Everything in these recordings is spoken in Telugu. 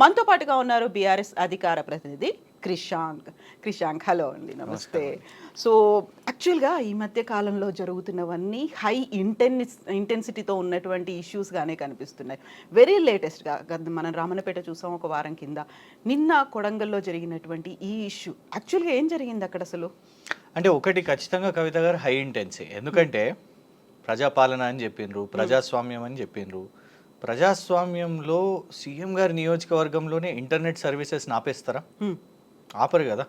మనతో పాటుగా ఉన్నారు బీఆర్ఎస్ అధికార ప్రతినిధి క్రిషాంక్. క్రిషాంక్ హలో అండి నమస్తే. సో యాక్చువల్గా ఈ మధ్య కాలంలో జరుగుతున్నవన్నీ హై ఇంటెన్స్ ఇంటెన్సిటీతో ఉన్నటువంటి ఇష్యూస్గానే కనిపిస్తున్నాయి. వెరీ లేటెస్ట్గా మనం రామన్నపేట చూసాం ఒక వారం కింద. నిన్న కొడంగల్లో జరిగినటువంటి ఈ ఇష్యూ యాక్చువల్గా ఏం జరిగింది అక్కడ అసలు? అంటే ఒకటి ఖచ్చితంగా కవిత గారు హై ఇంటెన్సీ. ఎందుకంటే ప్రజాపాలన అని చెప్పిండ్రు ప్రజాస్వామ్యం అని చెప్పిండ్రు ప్రజాస్వామ్యంలో సీఎం గారి నియోజకవర్గంలోనే ఇంటర్నెట్ సర్వీసెస్ ఆపేస్తారా. ఆపరు కదా.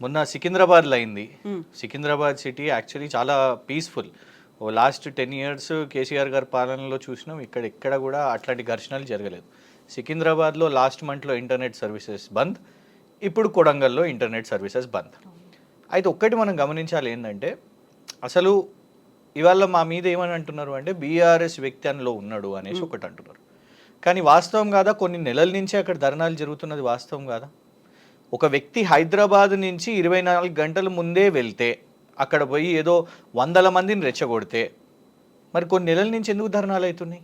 మొన్న సికింద్రాబాద్లో అయింది. సికింద్రాబాద్ సిటీ యాక్చువల్లీ చాలా peaceful. Oh last ten years KCR గారి పాలనలో చూసినాం ఇక్కడ ఎక్కడ కూడా అట్లాంటి ఘర్షణలు జరగలేదు. సికింద్రాబాద్లో లాస్ట్ మంత్లో ఇంటర్నెట్ సర్వీసెస్ బంద్ ఇప్పుడు కొడంగల్లో ఇంటర్నెట్ సర్వీసెస్ బంద్. అయితే ఒక్కటి మనం గమనించాలి ఏంటంటే అసలు ఇవాళ మా మీద ఏమని అంటున్నారు అంటే బీఆర్ఎస్ వ్యక్తి అందులో ఉన్నాడు అనేసి ఒకటి అంటున్నారు. కానీ వాస్తవం కాదా? కొన్ని నెలల నుంచి అక్కడ ధర్నాలు జరుగుతున్నది వాస్తవం కాదా? ఒక వ్యక్తి హైదరాబాద్ నుంచి ఇరవై నాలుగు గంటల ముందే వెళ్తే అక్కడ పోయి ఏదో వందల మందిని రెచ్చగొడితే మరి కొన్ని నెలల నుంచి ఎందుకు ధర్నాలు అవుతున్నాయి?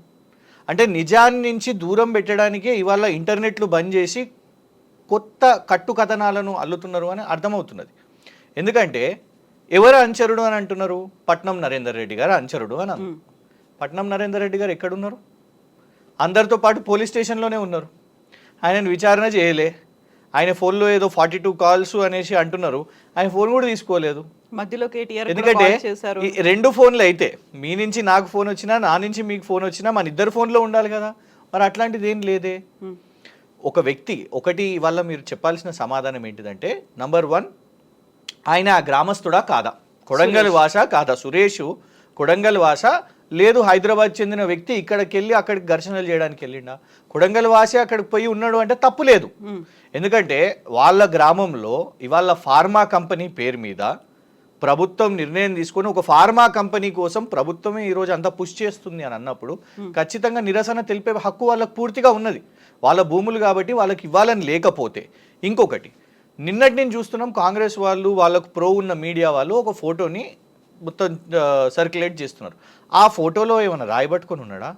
అంటే నిజాన్ని నుంచి దూరం పెట్టడానికే ఇవాళ ఇంటర్నెట్లు బంద్ చేసి కొత్త కట్టు కథనాలను అల్లుతున్నారు అని అర్థమవుతున్నది. ఎందుకంటే ఎవరు అంచరుడు అని అంటున్నారు? పట్నం నరేందర్ రెడ్డి గారు అంచరుడు అని అన్నారు. పట్నం నరేందర్ రెడ్డి గారు ఎక్కడున్నారు? అందరితో పాటు పోలీస్ స్టేషన్లోనే ఉన్నారు. ఆయనను విచారణ చేయలే. ఆయన ఫోన్లో ఏదో ఫార్టీ టూ కాల్స్ అనేసి అంటున్నారు. ఆయన ఫోన్ కూడా తీసుకోలేదు. మధ్యలో కేటీఆర్ ఎందుకంటే రెండు ఫోన్లు అయితే మీ నుంచి నాకు ఫోన్ వచ్చినా నా నుంచి మీకు ఫోన్ వచ్చినా మన ఇద్దరు ఫోన్లో ఉండాలి కదా. మరి అట్లాంటిది ఏం లేదే. ఒక వ్యక్తి ఒకటి వల్ల మీరు చెప్పాల్సిన సమాధానం ఏంటిదంటే నంబర్ వన్ ఆయన ఆ గ్రామస్తుడా కాదా? కొడంగల్ వాస కాదా? సురేష్ కొడంగల్ వాస? లేదు హైదరాబాద్ చెందిన వ్యక్తి ఇక్కడికి వెళ్ళి అక్కడికి ఘర్షణలు చేయడానికి వెళ్ళిండా? కొడంగల్ వాసి అక్కడికి పోయి ఉన్నాడు అంటే తప్పు లేదు. ఎందుకంటే వాళ్ళ గ్రామంలో ఇవాళ ఫార్మా కంపెనీ పేరు మీద ప్రభుత్వం నిర్ణయం తీసుకొని ఒక ఫార్మా కంపెనీ కోసం ప్రభుత్వమే ఈరోజు అంతా పుష్ చేస్తుంది అని అన్నప్పుడు ఖచ్చితంగా నిరసన తెలిపే హక్కు వాళ్ళకు పూర్తిగా ఉన్నది. వాళ్ళ భూములు కాబట్టి వాళ్ళకి ఇవ్వాలని లేకపోతే ఇంకొకటి నిన్నటి నేను చూస్తున్నాం కాంగ్రెస్ వాళ్ళు వాళ్ళకు ప్రో ఉన్న మీడియా వాళ్ళు ఒక ఫోటోని మొత్తం సర్క్యులేట్ చేస్తున్నారు. ఆ ఫోటోలో ఏమైనా రాయబట్టుకొని ఉన్నాడా?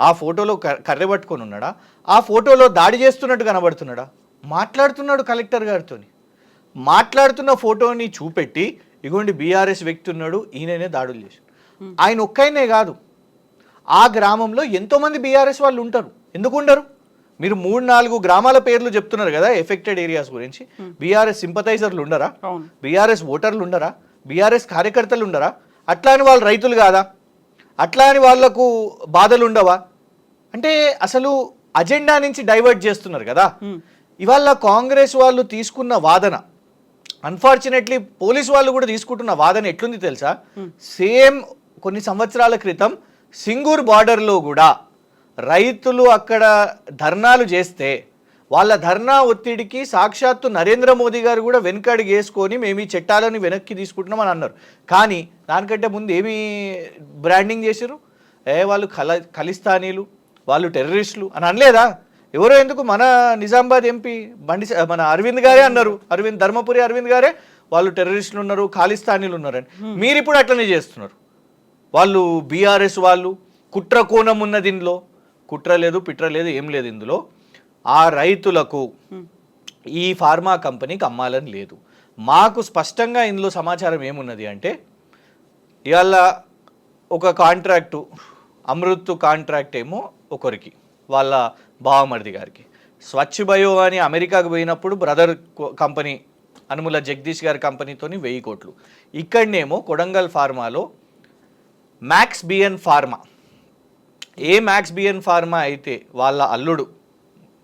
ఆ ఫోటోలో క- కర్రె పట్టుకొని ఉన్నాడా? ఆ ఫోటోలో దాడి చేస్తున్నట్టు కనబడుతున్నాడా? మాట్లాడుతున్నాడు కలెక్టర్ గారితోని. మాట్లాడుతున్న ఫోటోని చూపెట్టి ఇగోండి బీఆర్ఎస్ వ్యక్తి ఉన్నాడు ఈయననే దాడులు చేశాడు. ఆయన ఒక్కైనే కాదు ఆ గ్రామంలో ఎంతోమంది బీఆర్ఎస్ వాళ్ళు ఉంటారు. ఎందుకు ఉండరు మీరు మూడు నాలుగు గ్రామాల పేర్లు చెప్తున్నారు కదా ఎఫెక్టెడ్ ఏరియాస్ గురించి. బీఆర్ఎస్ సింపథైజర్లు ఉండరా? బీఆర్ఎస్ ఓటర్లు ఉండరా? బీఆర్ఎస్ కార్యకర్తలు ఉండరా? అట్లా అని వాళ్ళు రైతులు కాదా? అట్లా అని వాళ్ళకు బాధలు ఉండవా? అంటే అసలు అజెండా నుంచి డైవర్ట్ చేస్తున్నారు కదా. ఇవాళ కాంగ్రెస్ వాళ్ళు తీసుకున్న వాదన అన్ఫార్చునేట్లీ పోలీస్ వాళ్ళు కూడా తీసుకుంటున్న వాదన ఎట్లుంది తెలుసా? సేమ్ కొన్ని సంవత్సరాల క్రితం సింగూర్ బార్డర్లో కూడా రైతులు అక్కడ ధర్నాలు చేస్తే వాళ్ళ ధర్నా ఒత్తిడికి సాక్షాత్తు నరేంద్ర మోదీ గారు కూడా వెనకడిగి వేసుకొని మేము ఈ చట్టాలను వెనక్కి తీసుకుంటున్నాం అని అన్నారు. కానీ దానికంటే ముందు ఏమి బ్రాండింగ్ చేశారు ఏ వాళ్ళు కల ఖలిస్తానీలు వాళ్ళు టెర్రరిస్టులు అని అనలేదా? ఎవరో ఎందుకు మన నిజామాబాద్ ఎంపీ బండి మన అరవింద్ గారే అన్నారు. అరవింద్ ధర్మపురి అరవింద్ గారే వాళ్ళు టెర్రరిస్టులు ఉన్నారు ఖాళిస్తానీలు ఉన్నారని. మీరు ఇప్పుడు అట్లనే చేస్తున్నారు. వాళ్ళు బీఆర్ఎస్ వాళ్ళు కుట్ర కోణం ఉన్నది ఇందులో కుట్ర లేదు పిట్ర లేదు ఏం లేదు ఇందులో. ఆ రైతులకు ఈ ఫార్మా కంపెనీకి అమ్మాలని లేదు. మాకు స్పష్టంగా ఇందులో సమాచారం ఏమున్నది అంటే ఇవాళ ఒక కాంట్రాక్టు అమృత్ కాంట్రాక్ట్ ఏమో ఒకరికి వాళ్ళ బావమరిది గారికి. స్వచ్ఛ బయో అని అమెరికాకు పోయినప్పుడు బ్రదర్ కంపెనీ అనుముల జగదీష్ గారి కంపెనీతోని వెయ్యి కోట్లు. ఇక్కడనేమో కొడంగల్ ఫార్మాలో మ్యాక్స్ బిఎన్ ఫార్మా ఏ మ్యాక్స్ బిఎన్ ఫార్మా అయితే వాళ్ళ అల్లుడు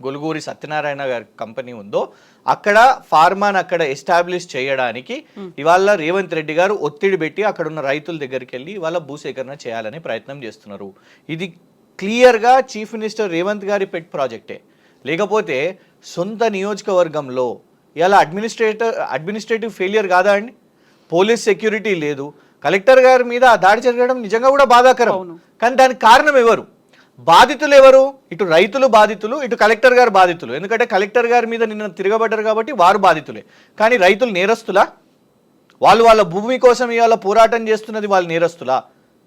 గొలుగూరి సత్యనారాయణ గారి కంపెనీ ఉందో అక్కడ ఫార్మాని అక్కడ ఎస్టాబ్లిష్ చేయడానికి ఇవాళ రేవంత్ రెడ్డి గారు ఒత్తిడి పెట్టి అక్కడ ఉన్న రైతుల దగ్గరికి వెళ్ళి ఇవాళ భూసేకరణ చేయాలని ప్రయత్నం చేస్తున్నారు. ఇది క్లియర్గా చీఫ్ మినిస్టర్ రేవంత్ గారి పెట్ ప్రాజెక్టే లేకపోతే సొంత నియోజకవర్గంలో ఇలా అడ్మినిస్ట్రేటర్ అడ్మినిస్ట్రేటివ్ ఫెయిలియర్ కాదా అండి? పోలీస్ సెక్యూరిటీ లేదు. కలెక్టర్ గారి మీద ఆ దాడి జరగడం నిజంగా కూడా బాధాకరం. కానీ దానికి కారణం ఎవరు? బాధితులు ఎవరు? ఇటు రైతులు బాధితులు ఇటు కలెక్టర్ గారు బాధితులు. ఎందుకంటే కలెక్టర్ గారి మీద నిన్న తిరగబడ్డారు కాబట్టి వారు బాధితులే. కానీ రైతులు నేరస్తులా? వాళ్ళు వాళ్ళ భూమి కోసం ఇవాళ పోరాటం చేస్తున్నది వాళ్ళు నేరస్తులా?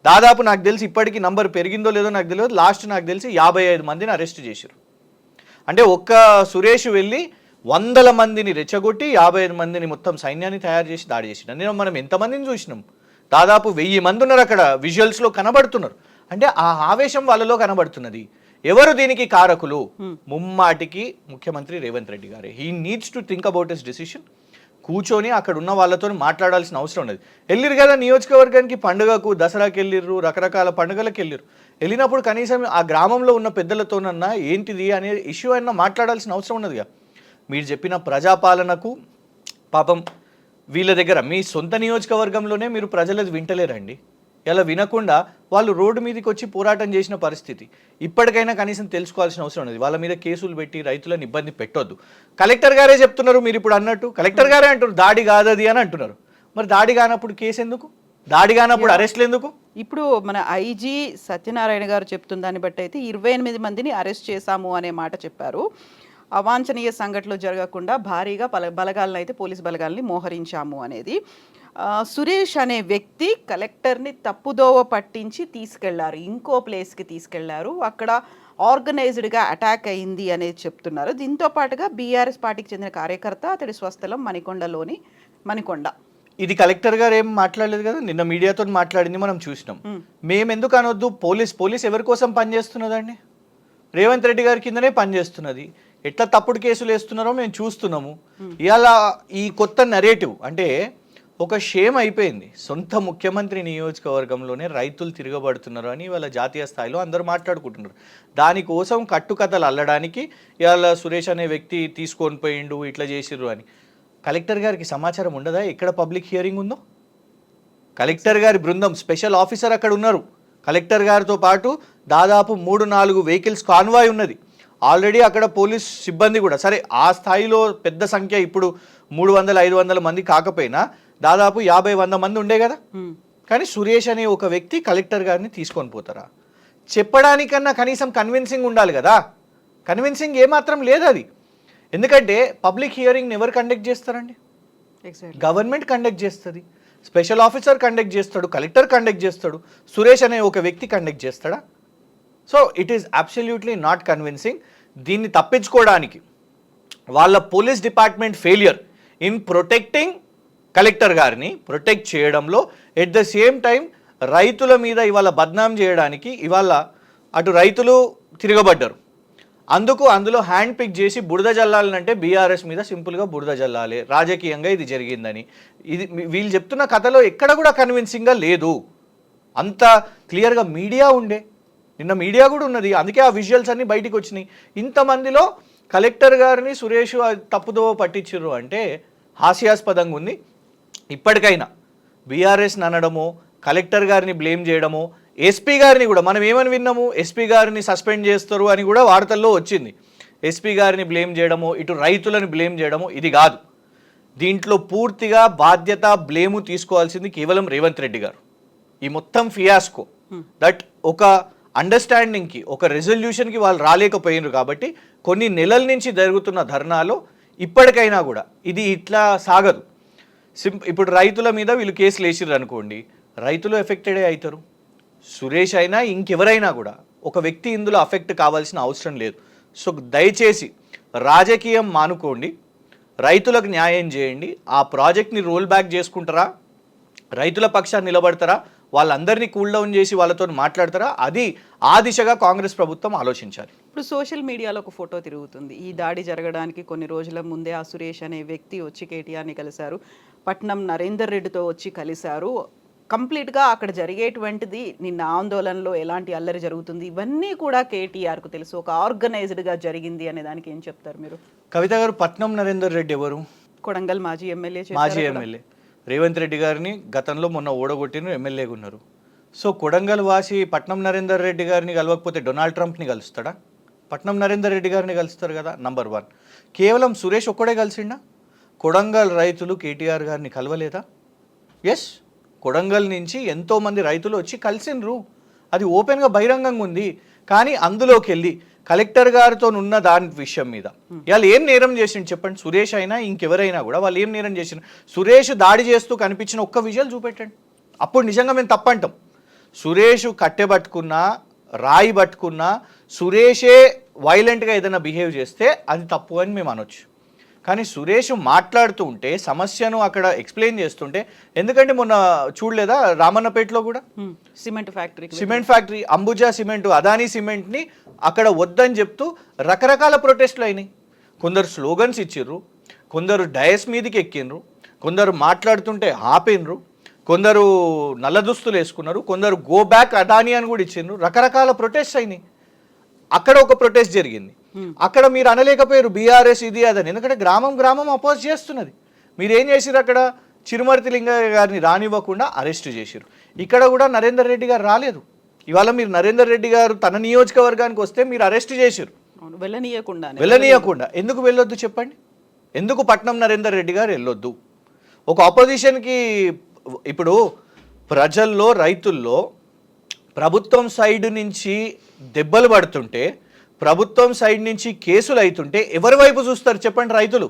దాదాపు నాకు తెలిసి ఇప్పటికీ నంబర్ పెరిగిందో లేదో నాకు తెలియదు. లాస్ట్ నాకు తెలిసి యాభై ఐదు మందిని అరెస్ట్ చేశారు. అంటే ఒక్క సురేష్ వెళ్ళి వందల మందిని రెచ్చగొట్టి యాభై ఐదు మందిని మొత్తం సైన్యాన్ని తయారు చేసి దాడి చేసిన నేను మనం ఎంతమందిని చూసినాం? దాదాపు వెయ్యి మంది ఉన్నారు అక్కడ విజువల్స్లో కనబడుతున్నారు. అంటే ఆ ఆవేశం వాళ్ళలో కనబడుతున్నది. ఎవరు దీనికి కారకులు? ముమ్మాటికి ముఖ్యమంత్రి రేవంత్ రెడ్డి గారే. He needs to think about his decision కూర్చొని అక్కడ ఉన్న వాళ్ళతో మాట్లాడాల్సిన అవసరం ఉన్నది వెళ్ళిరు కదా నియోజకవర్గానికి పండుగకు దసరాకి వెళ్ళిర్రు రకరకాల పండుగలకు వెళ్ళిర్రు. వెళ్ళినప్పుడు కనీసం ఆ గ్రామంలో ఉన్న పెద్దలతోనన్నా ఏంటిది అనే ఇష్యూ అయినా మాట్లాడాల్సిన అవసరం ఉన్నదిగా. మీరు చెప్పిన ప్రజాపాలనకు పాపం వీళ్ళ దగ్గర మీ సొంత నియోజకవర్గంలోనే మీరు ప్రజలది వింటలేరండి. ఇలా వినకుండా వాళ్ళు రోడ్డు మీదకి వచ్చి పోరాటం చేసిన పరిస్థితి. ఇప్పటికైనా కనీసం తెలుసుకోవాల్సిన అవసరం ఉన్నది. వాళ్ళ మీద కేసులు పెట్టి రైతులను ఇబ్బంది పెట్టొద్దు. కలెక్టర్ గారే చెప్తున్నారు మీరు ఇప్పుడు అన్నట్టు. కలెక్టర్ గారే అంటున్నారు దాడి కాదది అని అంటున్నారు. మరి దాడి కానప్పుడు కేసు ఎందుకు? దాడి కానప్పుడు అరెస్ట్లు ఎందుకు? ఇప్పుడు మన ఐజీ సత్యనారాయణ గారు చెప్తున్న దాన్ని బట్టి అయితే ఇరవై ఎనిమిది మందిని అరెస్ట్ చేశాము అనే మాట చెప్పారు. అవాంఛనీయ సంఘటనలు జరగకుండా భారీగా బల బలగాలను అయితే పోలీస్ బలగాల్ని మోహరించాము అనేది. సురేష్ అనే వ్యక్తి కలెక్టర్ని తప్పుదోవ పట్టించి తీసుకెళ్ళారు. ఇంకో ప్లేస్కి తీసుకెళ్ళారు. అక్కడ ఆర్గనైజ్డ్గా అటాక్ అయింది అనేది చెప్తున్నారు. దీంతో పాటుగా బీఆర్ఎస్ పార్టీకి చెందిన కార్యకర్త అతడి స్వస్థలం మణికొండలోని మణికొండ. ఇది కలెక్టర్ గారు ఏం మాట్లాడలేదు కదా? నిన్న మీడియాతో మాట్లాడింది మనం చూసినాం. మేము ఎందుకు అనొద్దు? పోలీస్ పోలీస్ ఎవరి కోసం పనిచేస్తున్నదండి? రేవంత్ రెడ్డి గారి కిందనే పనిచేస్తున్నది. ఎట్లా తప్పుడు కేసులు వేస్తున్నారో మేము చూస్తున్నాము. ఇవాళ ఈ కొత్త నరేటివ్ అంటే ఒక షేమ్ అయిపోయింది. సొంత ముఖ్యమంత్రి నియోజకవర్గంలోనే రైతులు తిరగబడుతున్నారు అని ఇవాళ జాతీయ స్థాయిలో అందరూ మాట్లాడుకుంటున్నారు. దానికోసం కట్టుకథలు అల్లడానికి ఇవాళ సురేష్ అనే వ్యక్తి తీసుకొని పోయిండు ఇట్లా చేసిర్రు అని. కలెక్టర్ గారికి సమాచారం ఉండదా? ఎక్కడ పబ్లిక్ హియరింగ్ ఉందో? కలెక్టర్ గారి బృందం స్పెషల్ ఆఫీసర్ అక్కడ ఉన్నారు. కలెక్టర్ గారితో పాటు దాదాపు మూడు నాలుగు వెహికల్స్ కాన్వాయ్ ఉన్నది. ఆల్రెడీ అక్కడ పోలీస్ సిబ్బంది కూడా సరే ఆ స్థాయిలో పెద్ద సంఖ్య ఇప్పుడు మూడు వందల ఐదు వందల మంది కాకపోయినా దాదాపు యాభై వంద మంది ఉండే కదా. కానీ సురేష్ అనే ఒక వ్యక్తి కలెక్టర్ గారిని తీసుకొని పోతారా? చెప్పడానికన్నా కనీసం కన్విన్సింగ్ ఉండాలి కదా. కన్విన్సింగ్ ఏమాత్రం లేదు అది ఎందుకంటే పబ్లిక్ హియరింగ్ ఎవరు కండక్ట్ చేస్తారండి. గవర్నమెంట్ కండక్ట్ చేస్తుంది. స్పెషల్ ఆఫీసర్ కండక్ట్ చేస్తాడు కలెక్టర్ కండక్ట్ చేస్తాడు సురేష్ అనే ఒక వ్యక్తి కండక్ట్ చేస్తాడా? So it is absolutely not convincing దీన్ని తప్పించుకోవడానికి వాళ్ళ police department failure in protecting collector గారిని ప్రొటెక్ట్ చేయడంలో ఎట్ ద సేమ్ టైం రైతుల మీద ఇవాళ బద్నాం చేయడానికి ఇవాళ అటు రైతులు తిరగబడ్డారు. అందుకు అందులో హ్యాండ్ పిక్ చేసి బురద జల్లాలంటే బీఆర్ఎస్ మీద సింపుల్గా బురద జల్లాలి. రాజకీయంగా ఇది జరిగిందని. ఇది వీళ్ళు చెప్తున్న కథలో ఎక్కడ కూడా కన్విన్సింగ్గా లేదు. అంత క్లియర్గా మీడియా ఉండే. నిన్న మీడియా కూడా ఉన్నది. అందుకే ఆ విజువల్స్ అన్ని బయటికి వచ్చినాయి. ఇంతమందిలో కలెక్టర్ గారిని సురేష్ తప్పుదో పట్టించారు అంటే హాస్యాస్పదంగా ఉంది. ఇప్పటికైనా బీఆర్ఎస్ అనడమో కలెక్టర్ గారిని బ్లేమ్ చేయడమో ఎస్పీ గారిని కూడా మనం ఏమని విన్నాము? ఎస్పీ గారిని సస్పెండ్ చేస్తారు అని కూడా వార్తల్లో వచ్చింది. ఎస్పీ గారిని బ్లేమ్ చేయడమో ఇటు రైతులను బ్లేమ్ చేయడమో ఇది కాదు. దీంట్లో పూర్తిగా బాధ్యత బ్లేము తీసుకోవాల్సింది కేవలం రేవంత్ రెడ్డి గారు. ఈ మొత్తం ఫియాస్కో దట్ ఒక అండర్స్టాండింగ్కి ఒక రెజల్యూషన్కి వాళ్ళు రాలేకపోయినారు కాబట్టి కొన్ని నెలల నుంచి జరుగుతున్న ధర్నాలో ఇప్పటికైనా కూడా ఇది ఇట్లా సాగదు. సిం ఇప్పుడు రైతుల మీద వీళ్ళు కేసులు వేసిర్రు అనుకోండి రైతులు ఎఫెక్టెడే అవుతారు సురేష్ అయినా ఇంకెవరైనా కూడా ఒక వ్యక్తి ఇందులో అఫెక్ట్ కావాల్సిన అవసరం లేదు. సో దయచేసి రాజకీయం మానుకోండి రైతులకు న్యాయం చేయండి ఆ ప్రాజెక్ట్ని రోల్ బ్యాక్ చేసుకుంటారా? రైతుల పక్షాన్ని నిలబడతారా? వాళ్ళందరినీ కూల్ డౌన్ చేసి వాళ్ళతో మాట్లాడతారా? అది ఆ దిశగా కాంగ్రెస్ ప్రభుత్వం ఆలోచించాలి. ఇప్పుడు సోషల్ మీడియాలో ఒక ఫోటో తిరుగుతుంది. ఈ దాడి జరగడానికి కొన్ని రోజుల ముందే ఆ సురేష్ అనే వ్యక్తి వచ్చి కేటీఆర్ని కలిశారు. పట్నం నరేందర్ రెడ్డితో వచ్చి కలిశారు. కంప్లీట్గా అక్కడ జరిగేటువంటిది నిన్న ఆందోళనలో ఎలాంటి అల్లరి జరుగుతుంది? ఇవన్నీ కూడా కేటీఆర్కు తెలుసు. ఒక ఆర్గనైజ్డ్గా జరిగింది అనే దానికి ఏం చెప్తారు మీరు? కవిత గారు పట్నం నరేందర్ రెడ్డి ఎవరు? కొడంగల్ మాజీ ఎమ్మెల్యే మాజీ ఎమ్మెల్యే. రేవంత్ రెడ్డి గారిని గతంలో మొన్న ఓడగొట్టిన ఎమ్మెల్యేగా ఉన్నారు. సో కొడంగల్ వాసి పట్నం నరేందర్ రెడ్డి గారిని కలవకపోతే డొనాల్డ్ ట్రంప్ని కలుస్తాడా? పట్నం నరేందర్ రెడ్డి గారిని కలుస్తారు కదా నంబర్ వన్ కేవలం సురేష్ ఒక్కడే కలిసిండా? కొడంగల్ రైతులు కేటీఆర్ గారిని కలవలేదా? ఎస్ కొడంగల్ నుంచి ఎంతోమంది రైతులు వచ్చి కలిసిండ్రు. అది ఓపెన్గా బహిరంగంగా ఉంది. కానీ అందులోకి వెళ్ళి కలెక్టర్ గారితో ఉన్న దాని విషయం మీద. వాళ్ళు ఏం నేరం చేసిండు చెప్పండి? సురేష్ అయినా ఇంకెవరైనా కూడా వాళ్ళు ఏం నేరం చేసిన సురేష్ దాడి చేస్తూ కనిపించిన ఒక్క విజువల్ చూపెట్టండి. అప్పుడు నిజంగా మేము తప్పంటాం. సురేష్ కట్టె పట్టుకున్నా రాయి పట్టుకున్నా సురేషే వైలెంట్గా ఏదైనా బిహేవ్ చేస్తే అది తప్పు అని మేము అనొచ్చు. కానీ సురేష్ మాట్లాడుతూ ఉంటే సమస్యను అక్కడ ఎక్స్ప్లెయిన్ చేస్తుంటే ఎందుకంటే మొన్న చూడలేదా రామన్నపేటలో కూడా. Cement factory cement factory Ambuja cement Adani సిమెంట్ని అక్కడ వద్దని చెప్తూ రకరకాల ప్రొటెస్ట్లు అయినాయి. కొందరు స్లోగన్స్ ఇచ్చిర్రు కొందరు డయస్ మీదకి ఎక్కిండ్రు కొందరు మాట్లాడుతుంటే ఆపిన్రు కొందరు నల్ల దుస్తులు వేసుకున్నారు కొందరు గో బ్యాక్ అదానీ అని కూడా ఇచ్చిండ్రు రకరకాల ప్రొటెస్ట్ అయినాయి. అక్కడ ఒక ప్రొటెస్ట్ జరిగింది. అక్కడ మీరు అనలేకపోయారు. బీఆర్ఎస్ ఇది అదని ఎందుకంటే గ్రామం గ్రామం అపోజ్ చేస్తున్నది. మీరు ఏం చేసిరు అక్కడ? చిరుమర్తి లింగయ్య గారిని రానివ్వకుండా అరెస్ట్ చేసిరు ఇక్కడ కూడా నరేందర్ రెడ్డి గారు రాలేదు. ఇవాళ మీరు నరేందర్ రెడ్డి గారు తన నియోజకవర్గానికి వస్తే మీరు అరెస్ట్ చేసిరు వెళ్ళనీయకుండా వెళ్ళనీయకుండా. ఎందుకు వెళ్ళొద్దు చెప్పండి? ఎందుకు పట్నం నరేందర్ రెడ్డి గారు వెళ్ళొద్దు? ఒక ఆపోజిషన్కి ఇప్పుడు ప్రజల్లో రైతుల్లో ప్రభుత్వం సైడ్ నుంచి దెబ్బలు పడుతుంటే ప్రభుత్వం సైడ్ నుంచి కేసులు అవుతుంటే ఎవరి వైపు చూస్తారు చెప్పండి రైతులు?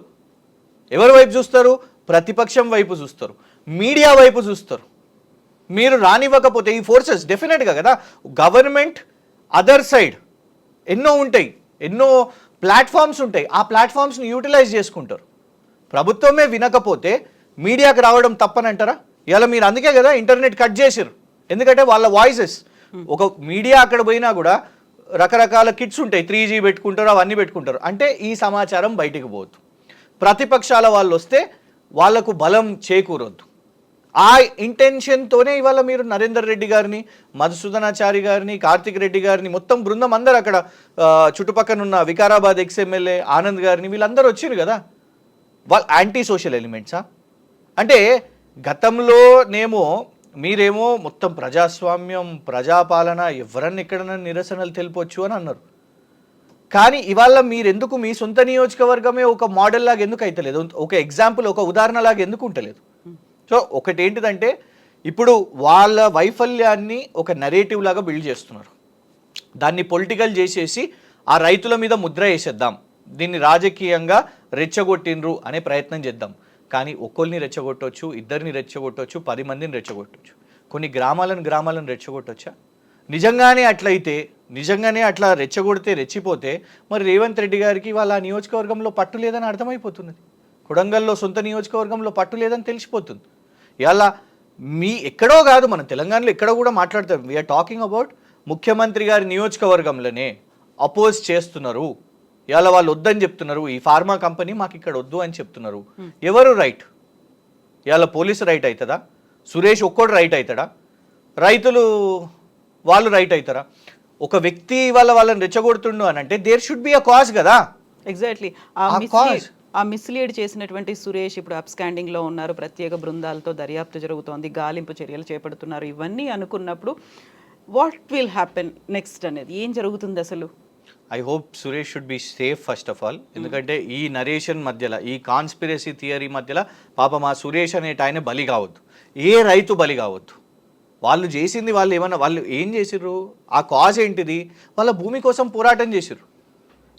ఎవరి వైపు చూస్తారు? ప్రతిపక్షం వైపు చూస్తారు. మీడియా వైపు చూస్తారు. మీరు రానివ్వకపోతే ఈ ఫోర్సెస్ డెఫినెట్గా కదా గవర్నమెంట్ అదర్ సైడ్ ఎన్నో ఉంటాయి ఎన్నో ప్లాట్ఫామ్స్ ఉంటాయి. ఆ ప్లాట్ఫామ్స్ని యూటిలైజ్ చేసుకుంటారు. ప్రభుత్వమే వినకపోతే మీడియాకి రావడం తప్పనంటారా? ఇలా మీరు అందుకే కదా ఇంటర్నెట్ కట్ చేసిర్రు. ఎందుకంటే వాళ్ళ వాయిసెస్ ఒక మీడియా అక్కడ పోయినా కూడా రకరకాల కిట్స్ ఉంటాయి. త్రీ జీ పెట్టుకుంటారు అవన్నీ పెట్టుకుంటారు. అంటే ఈ సమాచారం బయటికి పోవద్దు ప్రతిపక్షాల వాళ్ళు వస్తే వాళ్ళకు బలం చేకూరొద్దు. ఆ ఇంటెన్షన్తోనే ఇవాళ మీరు నరేందర్ రెడ్డి గారిని మధుసూదనాచారి గారిని కార్తిక్ రెడ్డి గారిని మొత్తం బృందం అందరు అక్కడ చుట్టుపక్కన ఉన్న వికారాబాద్ ఎక్స్ఎమ్మెల్యే ఆనంద్ గారిని వీళ్ళందరూ వచ్చారు కదా. వాళ్ళు యాంటీ సోషల్ ఎలిమెంట్సా అంటే గతంలోనేమో మీరేమో మొత్తం ప్రజాస్వామ్యం ప్రజాపాలన ఎవరన్నా ఎక్కడన్నా నిరసనలు తెలిపొచ్చు అని అన్నారు. కానీ ఇవాళ మీరెందుకు మీ సొంత నియోజకవర్గమే ఒక మోడల్ లాగా ఎందుకు అయితలేదు? ఒక ఎగ్జాంపుల్ ఒక ఉదాహరణ లాగా ఎందుకు ఉంటలేదు? సో ఒకటి ఏంటిదంటే ఇప్పుడు వాళ్ళ వైఫల్యాన్ని ఒక నెరేటివ్ లాగా బిల్డ్ చేస్తున్నారు. దాన్ని పొలిటికల్ చేసేసి ఆ రైతుల మీద ముద్ర వేసేద్దాం. దీన్ని రాజకీయంగా రెచ్చగొట్టిండ్రు అనే ప్రయత్నం చేద్దాం. కానీ ఒక్కరిని రెచ్చగొట్టవచ్చు ఇద్దరిని రెచ్చగొట్టవచ్చు పది మందిని రెచ్చగొట్టవచ్చు కొన్ని గ్రామాలను గ్రామాలను రెచ్చగొట్టొచ్చా? నిజంగానే అట్లయితే నిజంగానే అట్లా రెచ్చగొడితే రెచ్చిపోతే మరి రేవంత్ రెడ్డి గారికి వాళ్ళ ఆ నియోజకవర్గంలో పట్టు లేదని అర్థమైపోతున్నది. కొడంగల్లో సొంత నియోజకవర్గంలో పట్టు లేదని తెలిసిపోతుంది. ఇవాళ మీ ఎక్కడో కాదు మనం తెలంగాణలో ఎక్కడో కూడా మాట్లాడతాం వీఆర్ టాకింగ్ అబౌట్ ముఖ్యమంత్రి గారి నియోజకవర్గంలోనే అపోజ్ చేస్తున్నారు. ఇవాళ వాళ్ళు వద్దని చెప్తున్నారు ఈ ఫార్మా కంపెనీ మాకు ఇక్కడ వద్దు అని చెప్తున్నారు. ఎవరు రైట్? ఇవాళ పోలీసు రైట్ అవుతుందా? సురేష్ ఒక్కడు రైట్ అవుతాడా? రైతులు వాళ్ళు రైట్ అవుతారా? ఒక వ్యక్తి వాళ్ళ వాళ్ళని రెచ్చగొడుతుండు అని అంటే there should be a cause కదా. ఎగ్జాక్ట్లీ ఆ ఆ మిస్లీడ్ చేసినటువంటి సురేష్ ఇప్పుడు అప్స్కాండింగ్లో ఉన్నారు ప్రత్యేక బృందాలతో దర్యాప్తు జరుగుతోంది గాలింపు చర్యలు చేపడుతున్నారు ఇవన్నీ అనుకున్నప్పుడు వాట్ విల్ హ్యాపెన్ నెక్స్ట్ అనేది? ఏం జరుగుతుంది అసలు? I hope Suresh should be safe first of all ఎందుకంటే ఈ నరేషన్ మధ్యలో ఈ కాన్స్పిరసీ థియరీ మధ్యలో పాప మా సురేష్ అనేట ఆయన బలి కావద్దు. ఏ రైతు బలి కావద్దు. వాళ్ళు చేసింది వాళ్ళు ఏమన్నా వాళ్ళు ఏం చేసిర్రు? ఆ కాజ్ ఏంటిది? వాళ్ళ భూమి కోసం పోరాటం చేసిర్రు.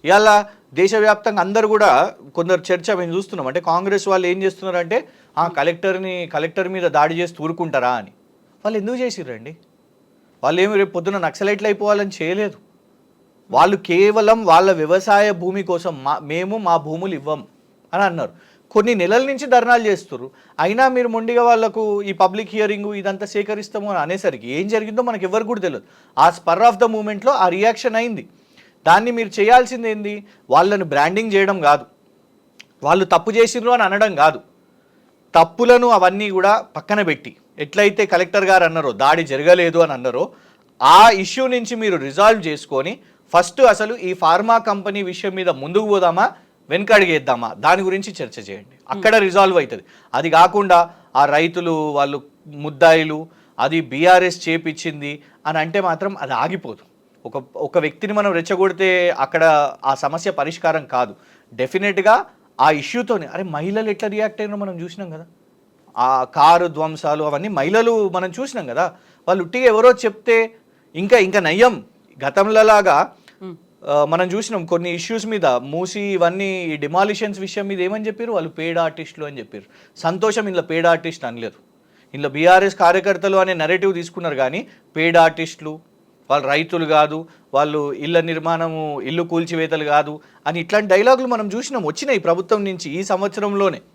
ఇవాళ దేశవ్యాప్తంగా అందరు కూడా కొందరు చర్చ మేము చూస్తున్నాం. అంటే కాంగ్రెస్ వాళ్ళు ఏం చేస్తున్నారంటే ఆ కలెక్టర్ని కలెక్టర్ మీద దాడి చేసి ఊరుకుంటారా అని. వాళ్ళు ఎందుకు చేసిర్రండి? వాళ్ళు ఏమి రేపు పొద్దున నక్సలైట్లు అయిపోవాలని చేయలేదు. వాళ్ళు కేవలం వాళ్ళ వ్యవసాయ భూమి కోసం మా మేము మా భూములు ఇవ్వం అని అన్నారు. కొన్ని నెలల నుంచి ధర్నాలు చేస్తున్నారు అయినా మీరు మొండిగా వాళ్ళకు ఈ పబ్లిక్ హియరింగ్ ఇదంతా సేకరిస్తాము అని అనేసరికి ఏం జరిగిందో మనకి ఎవరు కూడా తెలియదు. ఆ స్పర్ ఆఫ్ ద మూమెంట్లో ఆ రియాక్షన్ అయింది. దాన్ని మీరు చేయాల్సింది ఏంది? వాళ్ళను బ్రాండింగ్ చేయడం కాదు. వాళ్ళు తప్పు చేసిండ్రు అని అనడం కాదు. తప్పులను అవన్నీ కూడా పక్కన పెట్టి. ఎట్లయితే కలెక్టర్ గారు అన్నారో దాడి జరగలేదు అని అన్నారో ఆ ఇష్యూ నుంచి మీరు రిజాల్వ్ చేసుకొని ఫస్ట్ అసలు ఈ ఫార్మా కంపెనీ విషయం మీద ముందుకు పోదామా? వెనకడిగేద్దామా దాని గురించి చర్చ చేయండి. అక్కడ రిజాల్వ్ అవుతుంది. అది కాకుండా ఆ రైతులు వాళ్ళు ముద్దాయిలు అది బీఆర్ఎస్ చేపించింది అని అంటే మాత్రం అది ఆగిపోదు. ఒక ఒక వ్యక్తిని మనం రెచ్చగొడితే అక్కడ ఆ సమస్య పరిష్కారం కాదు. డెఫినెట్గా ఆ ఇష్యూతోనే అరే మహిళలు ఎట్లా రియాక్ట్ అయినారో మనం చూసినాం కదా. ఆ కారు ధ్వంసాలు అవన్నీ మహిళలు మనం చూసినాం కదా. వాళ్ళు ఉట్టిగా ఎవరో చెప్తే ఇంకా ఇంకా నయ్యం. గతంలోలాగా మనం చూసినాం కొన్ని ఇష్యూస్ మీద. మూసి ఇవన్నీ డిమాలిషన్స్ విషయం మీద ఏమని చెప్పారు వాళ్ళు పేడ్ ఆర్టిస్టులు అని చెప్పారు సంతోషం ఇందులో పేడ్ ఆర్టిస్ట్ అనలేదు. ఇందులో బీఆర్ఎస్ కార్యకర్తలు అనే నెరేటివ్ తీసుకున్నారు కానీ పేడ్ ఆర్టిస్టులు వాళ్ళు రైతులు కాదు వాళ్ళు ఇళ్ళ నిర్మాణము ఇల్లు కూల్చివేతలు కాదు అని ఇట్లాంటి డైలాగులు మనం చూసినాం. వచ్చినాయి ప్రభుత్వం నుంచి ఈ సంవత్సరంలోనే.